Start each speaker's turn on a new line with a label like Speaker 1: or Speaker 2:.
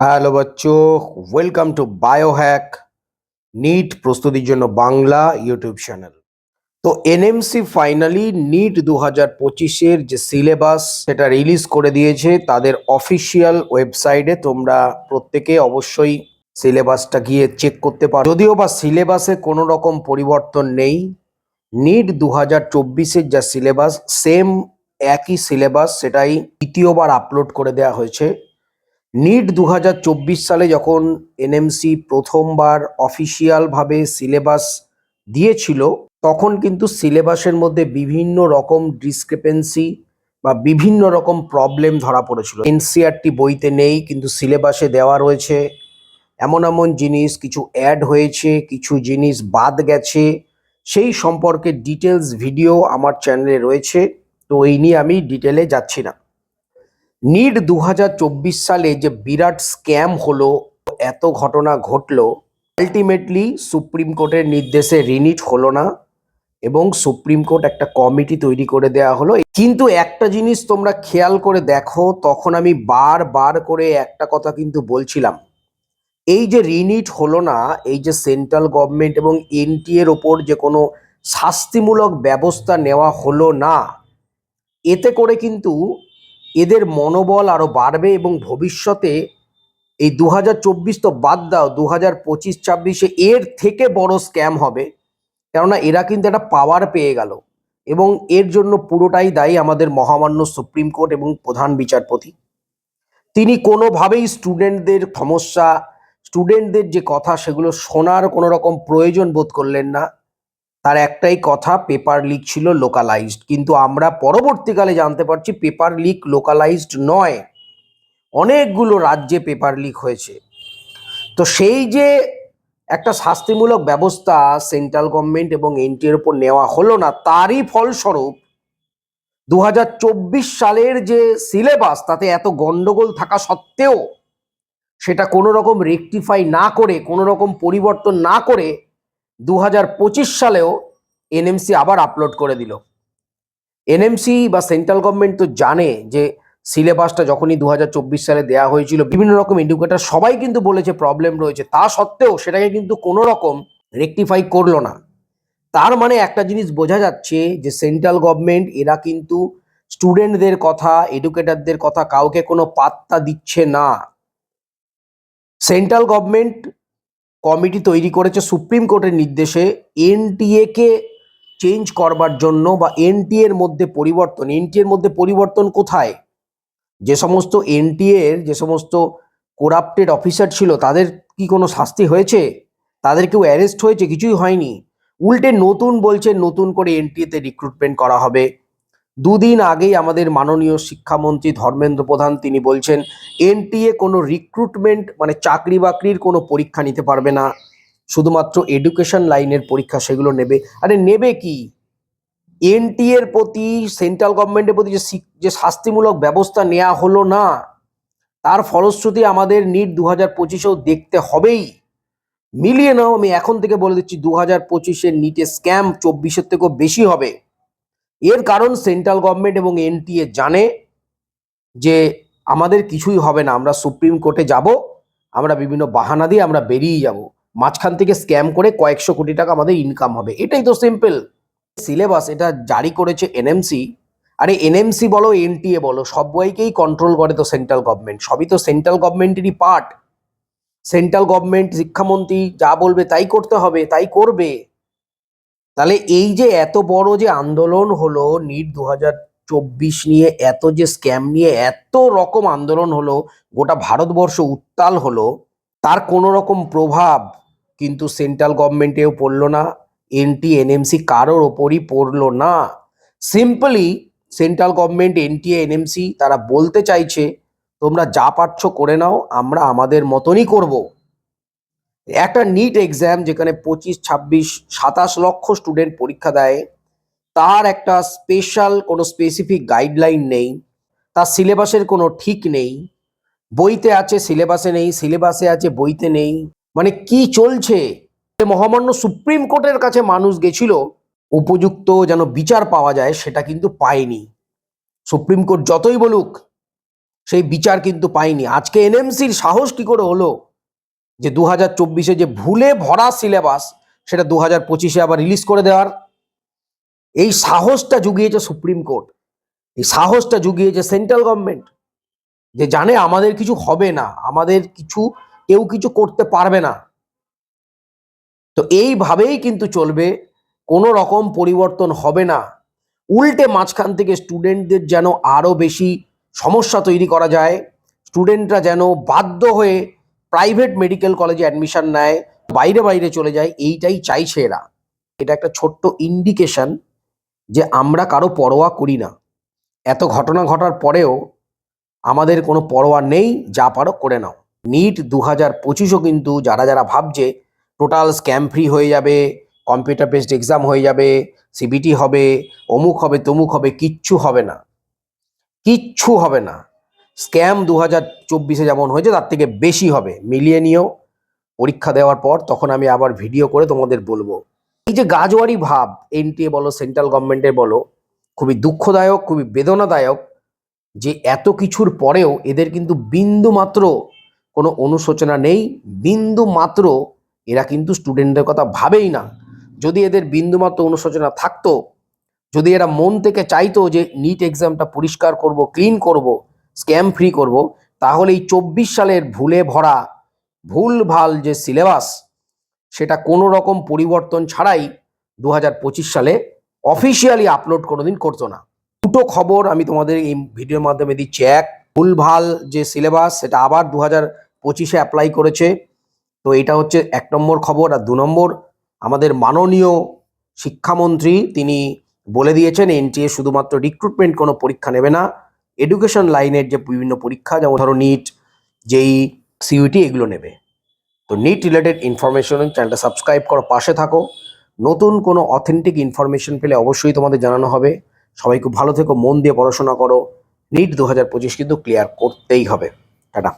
Speaker 1: Hello বাচ্চো welcome to Biohack NEET প্রস্তুতির জন্য বাংলা ইউটিউব চ্যানেল। তো এনএমসি ফাইনালি নিট দু হাজার পঁচিশের যে সিলেবাস সেটা রিলিজ করে দিয়েছে, তাদের অফিসিয়াল ওয়েবসাইটে তোমরা প্রত্যেকে অবশ্যই সিলেবাসটা গিয়ে চেক করতে পারো। যদিও বা সিলেবাসে কোনো রকম পরিবর্তন নেই নিট দু হাজার চব্বিশের যা সিলেবাস সেম একই সিলেবাস সেটাই দ্বিতীয়বার আপলোড করে দেওয়া হয়েছে। নিট দু হাজার চব্বিশ সালে যখন এনএমসি প্রথমবার অফিসিয়ালভাবে সিলেবাস দিয়েছিল, তখন কিন্তু সিলেবাসের মধ্যে বিভিন্ন রকম ডিসক্রিপেন্সি বা বিভিন্ন রকম প্রবলেম ধরা পড়েছিল। এনসিআরটি বইতে নেই, কিন্তু সিলেবাসে দেওয়া রয়েছে। এমন এমন জিনিস, কিছু অ্যাড হয়েছে, কিছু জিনিস বাদ গেছে। সেই সম্পর্কে ডিটেলস ভিডিও আমার চ্যানেলে রয়েছে, তো এই নিয়ে আমি ডিটেলে যাচ্ছি না। নিট দু হাজার চব্বিশ সালে যে বিরাট স্ক্যাম হলো, এত ঘটনা ঘটলো আলটিমেটলি সুপ্রিম কোর্টের নির্দেশে রিনিট হলো না এবং সুপ্রিম কোর্ট একটা কমিটি তৈরি করে দেওয়া হলো। কিন্তু একটা জিনিস তোমরা খেয়াল করে দেখো, তখন আমি বারবার করে একটা কথা কিন্তু বলছিলাম। এই যে রিনিট হলো না, এই যে সেন্ট্রাল গভর্নমেন্ট এবং এনটি এর ওপর যে কোনো শাস্তিমূলক ব্যবস্থা নেওয়া হলো না, এতে করে কিন্তু এদের মনোবল আরও বাড়বে এবং ভবিষ্যতে এই দু হাজার চব্বিশ তো বাদ দাও দু হাজার পঁচিশ, ছাব্বিশে এর থেকে বড় স্ক্যাম হবে। কেননা এরা কিন্তু একটা পাওয়ার পেয়ে গেল এবং এর জন্য পুরোটাই দায়ী আমাদের মহামান্য সুপ্রিম কোর্ট এবং প্রধান বিচারপতি। তিনি কোনোভাবেই স্টুডেন্টদের সমস্যা স্টুডেন্টদের যে কথা, সেগুলো শোনার কোনো রকম প্রয়োজন বোধ করলেন না। তার একটাই কথা পেপার লিক ছিল লোকালাইজড কিন্তু আমরা পরবর্তীকালে জানতে পারছি পেপার লিক লোকালাইজড নয়। অনেকগুলো রাজ্যে পেপার লিক হয়েছে। তো সেই যে একটা শাস্তিমূলক ব্যবস্থা সেন্ট্রাল গভর্নমেন্ট এবং এনটিএর উপর নেওয়া হলো না, তারই ফলস্বরূপ দু হাজার চব্বিশ সালের যে সিলেবাস তাতে এত গন্ডগোল থাকা সত্ত্বেও সেটা কোনো রকম রেকটিফাই না করে কোনো রকম পরিবর্তন না করে দু হাজার পঁচিশ সালেও এনএমসি আবার আপলোড করে দিল। এনএমসি বা সেন্ট্রাল গভর্নমেন্ট তো জানে যে সিলেবাসটা যখনই দু হাজার চব্বিশ সালে দেওয়া হয়েছিল, বিভিন্ন রকম ইন্ডিকেটার সবাই কিন্তু বলেছে প্রবলেম রয়েছে। তা সত্ত্বেও সেটাকে কিন্তু কোনো রকম রেকটিফাই করল না। তার মানে একটা জিনিস বোঝা যাচ্ছে যে সেন্ট্রাল গভর্নমেন্ট এরা কিন্তু স্টুডেন্টদের কথা এডুকেটারদের কথা কাউকে কোনো পাত্তা দিচ্ছে না। সেন্ট্রাল গভর্নমেন্ট কমিটি তৈরি করেছে সুপ্রিম কোর্টের নির্দেশে এনটিএ কে চেঞ্জ করবার জন্য বা এনটিএ এর মধ্যে পরিবর্তন, এনটিএ এর মধ্যে পরিবর্তন কোথায়? যে সমস্ত এনটিএ এর যে সমস্ত করাপ্টেড অফিসার ছিল, তাদের কি কোনো শাস্তি হয়েছে? তাদের কেউ অ্যারেস্ট হয়েছে? কিছুই হয়নি। উল্টে নতুন বলছে, নতুন করে এনটিএ তে রিক্রুটমেন্ট করা হবে। দুদিন আগেই আমাদের মাননীয় শিক্ষামন্ত্রী ধর্মেন্দ্র প্রধান তিনি বলছেন, এনটিএ কোনো রিক্রুটমেন্ট মানে চাকরি বাকরির কোনো পরীক্ষা নিতে পারবে না। শুধুমাত্র এডুকেশন লাইনের পরীক্ষা সেগুলো নেবে। আরে নেবে কি? এনটিএ এর প্রতি সেন্ট্রাল গভর্নমেন্টের প্রতি যে যে শাস্তিমূলক ব্যবস্থা নেওয়া হলো না, তার ফলশ্রুতি আমাদের নিট দু হাজার পঁচিশেও দেখতে হবেই। মিলিয়ে নাও, আমি এখন থেকে বলে দিচ্ছি দু হাজার পঁচিশের নিটে স্ক্যাম চব্বিশের থেকেও বেশি হবে। এর কারণ সেন্ট্রাল গভর্নমেন্ট এবং এনটিএ জানে যে আমাদের কিছুই হবে না, আমরা সুপ্রিম কোর্টে যাব, আমরা বিভিন্ন বাহানা দিয়ে আমরা বেরিয়ে যাব। মাঝখান থেকে স্ক্যাম করে কয়েকশো কোটি টাকা আমাদের ইনকাম হবে। এটাই তো সিম্পল সিলেবাস, এটা জারি করেছে এনএমসি। আরে এনএমসি বলো, এনটিএ বলো, সবাইকেই কন্ট্রোল করে তো সেন্ট্রাল গভর্নমেন্ট। সবই তো সেন্ট্রাল গভর্নমেন্টেরই পার্ট সেন্ট্রাল গভর্নমেন্ট শিক্ষামন্ত্রী যা বলবে তাই করতে হবে, তাই করবে। তাহলে এই যে এত বড় যে আন্দোলন হলো নিট দু চব্বিশ নিয়ে, এত যে স্ক্যাম নিয়ে, এত রকম আন্দোলন হলো, গোটা ভারতবর্ষ উত্তাল হলো, তার কোনো রকম প্রভাব কিন্তু সেন্ট্রাল গভর্নমেন্টেও পড়ল না এনটি এনএমসি কারোর ওপরই পড়ল না। Simply central government NTA NMC তারা বলতে চাইছে, তোমরা যা পারছ করে নাও, আমরা আমাদের মতনই করব। একটা নিট এক্সাম যেখানে পঁচিশ, ছাব্বিশ, সাতাশ লক্ষ স্টুডেন্ট পরীক্ষা দেয়, তার একটা স্পেশাল কোনো স্পেসিফিক গাইডলাইন নেই, তার সিলেবাসের কোনো ঠিক নেই, বইতে আছে সিলেবাসে নেই সিলেবাসে আছে বইতে নেই মানে কি চলছে? মহামান্য সুপ্রিম কোর্টের কাছে মানুষ গেছিল, উপযুক্ত যেন বিচার পাওয়া যায় সেটা কিন্তু পায়নি। সুপ্রিম কোর্ট যতই বলুক, সেই বিচার কিন্তু পায়নি। আজকে এনএমসির সাহস কি করে হলো? যে দু হাজার চব্বিশে যে ভুলে ভরা সিলেবাস, সেটা দু হাজার পঁচিশে আবার রিলিজ করে দেওয়ার। এই সাহসটা জুগিয়েছে সুপ্রিম কোর্ট। এই সাহসটা জুগিয়েছে সেন্ট্রাল গভর্নমেন্ট যে জানে আমাদের কিছু হবে না, আমাদের কিছু, কেউ কিছু করতে পারবে না। তো এইভাবেই কিন্তু চলবে, কোনো রকম পরিবর্তন হবে না। উল্টে মাঝখান থেকে স্টুডেন্টদের যেন আরও বেশি সমস্যা তৈরি করা যায়, স্টুডেন্টরা যেন বাধ্য হয়ে প্রাইভেট মেডিকেল কলেজে অ্যাডমিশন নেয়, বাইরে বাইরে চলে যায়, এইটাই চাইছে এরা। এটা একটা ছোট্ট ইন্ডিকেশন যে আমরা কারও পরোয়া করি না। এত ঘটনা ঘটার পরেও আমাদের কোনো পরোয়া নেই, যা পারো করে নাও। নিট দু হাজার পঁচিশও কিন্তু যারা যারা ভাবছে টোটাল স্ক্যাম ফ্রি হয়ে যাবে কম্পিউটার বেসড এক্সাম হয়ে যাবে সিবিটি হবে, অমুক হবে, তমুক হবে, কিচ্ছু হবে না। কিচ্ছু হবে না। স্ক্যাম দু হাজার চব্বিশে যেমন হয়েছে, তার থেকে বেশি হবে। মিলিয়ে নিয়েও পরীক্ষা দেওয়ার পর তখন আমি আবার ভিডিও করে তোমাদের বলব। এই যে গাজওয়ারি ভাব, এনটিএ বলো, সেন্ট্রাল গভর্নমেন্টের বলো, খুবই দুঃখদায়ক, খুবই বেদনাদায়ক যে এত কিছুর পরেও এদের কিন্তু বিন্দু মাত্র কোনো অনুশোচনা নেই। বিন্দু মাত্র এরা কিন্তু স্টুডেন্টদের কথা ভাবেই না। যদি এদের বিন্দুমাত্র অনুশোচনা থাকতো, যদি এরা মন থেকে চাইতো যে নিট এক্সামটা পরিষ্কার করব ক্লিন করব স্ক্যাম ফ্রি করব, তাহলে এই চব্বিশ সালের ভুলে ভরা, ভুল ভালো যে সিলেবাস সেটা কোনো রকম পরিবর্তন ছাড়াই দু হাজার পঁচিশ সালে অফিসিয়ালি আপলোড কোনোদিন করতো না। দুটো খবর আমি তোমাদের এই ভিডিওর মাধ্যমে দিচ্ছি। এক ভুলভাল যে সিলেবাস সেটা আবার দু হাজার পঁচিশে অ্যাপ্লাই করেছে। তো এটা হচ্ছে এক নম্বর খবর। আর দু নম্বর, আমাদের মাননীয় শিক্ষামন্ত্রী, তিনি বলে দিয়েছেন, এনটিএ শুধুমাত্র রিক্রুটমেন্ট কোনো পরীক্ষা নেবে না। এডুকেশন লাইনের যে বিভিন্ন পরীক্ষা, যেমন ধরো নিট যেই সিইউটি এগুলো নেবে। তো নিট রিলেটেড ইনফরমেশন চ্যানেলটা সাবস্ক্রাইব করো, পাশে থাকো। নতুন কোনো অথেন্টিক ইনফরমেশন পেলে অবশ্যই তোমাদের জানানো হবে। সবাই খুব ভালো থেকো, মন দিয়ে পড়াশোনা করো। নিট দু হাজার পঁচিশ কিন্তু ক্লিয়ার করতেই হবে। টাটা।